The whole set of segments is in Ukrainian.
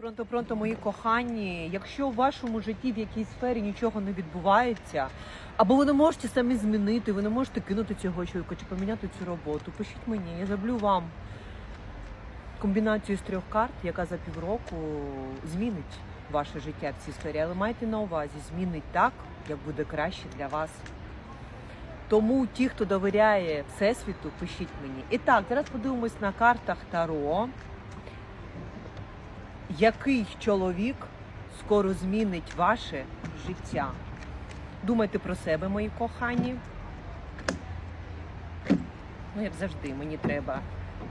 Пронто, пронто, мої кохані. Якщо в вашому житті в якійсь сфері нічого не відбувається, або ви не можете самі змінити, ви не можете кинути цього чоловіка чи поміняти цю роботу, пишіть мені, я зроблю вам комбінацію з трьох карт, яка за півроку змінить ваше життя в цій сфері. Але майте на увазі, змінить так, як буде краще для вас. Тому ті, хто довіряє Всесвіту, пишіть мені. І так, зараз подивимось на картах Таро. Який чоловік скоро змінить ваше життя? Думайте про себе, мої кохані. Ну, як завжди, мені треба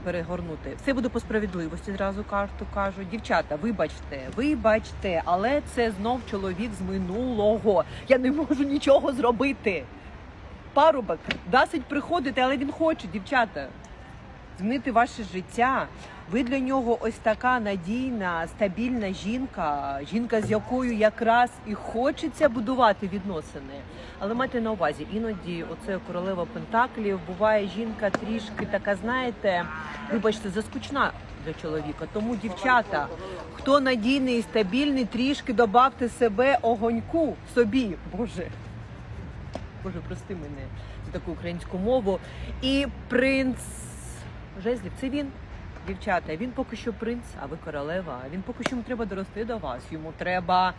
перегорнути. Все буде по справедливості, зразу карту кажу. Дівчата, вибачте, вибачте, але це знов чоловік з минулого. Я не можу нічого зробити. Парубок досить приходити, але він хоче, дівчата, змінити ваше життя. Ви для нього ось така надійна, стабільна жінка, жінка, з якою якраз і хочеться будувати відносини. Але майте на увазі, іноді оце королева Пентаклів буває жінка трішки така, знаєте, вибачте, заскучна для чоловіка. Тому, дівчата, хто надійний і стабільний, трішки добавте себе огоньку собі, Боже. Боже, прости мене за таку українську мову. І принц Жезлів, це він. Дівчата, він поки що принц, а ви королева. Він поки що йому треба дорости до вас. Йому треба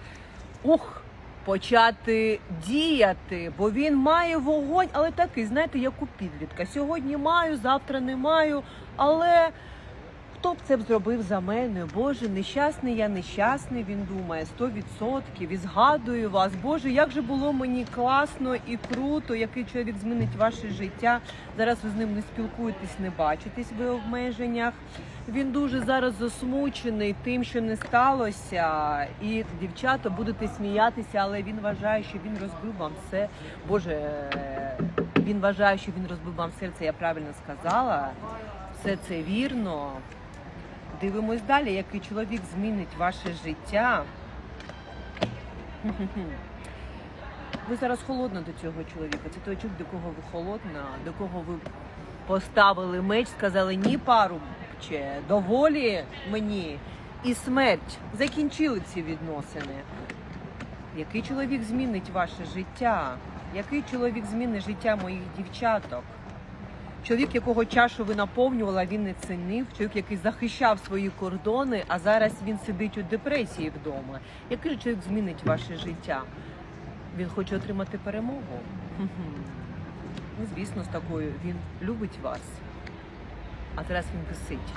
ух, почати діяти, бо він має вогонь, але такий, знаєте, як у підлітка. Сьогодні маю, завтра не маю. Але хто б це б зробив за мене? Боже, нещасний я нещасний. Він думає 100%. І згадую вас. Боже, як же було мені класно і круто, який чоловік змінить ваше життя. Зараз ви з ним не спілкуєтесь, не бачитесь ви в обмеженнях. Він дуже зараз засмучений тим, що не сталося. І дівчата будете сміятися, але він вважає, що він розбив вам все. Боже, він вважає, що він розбив вам серце. Я правильно сказала. Все це вірно. Дивимось далі, який чоловік змінить ваше життя. Ви зараз холодна до цього чоловіка. Це той чоловік, до кого ви холодна, до кого ви поставили меч, сказали ні, парубче, доволі мені і смерть. Закінчили ці відносини. Який чоловік змінить ваше життя? Який чоловік змінить життя моїх дівчаток? Чоловік, якого чашу ви наповнювала, він не цінив. Чоловік, який захищав свої кордони, а зараз він сидить у депресії вдома. Який чоловік змінить ваше життя? Він хоче отримати перемогу. Ну, звісно, з такою він любить вас, а зараз він висить.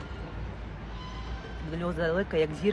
До нього далека, як зірка.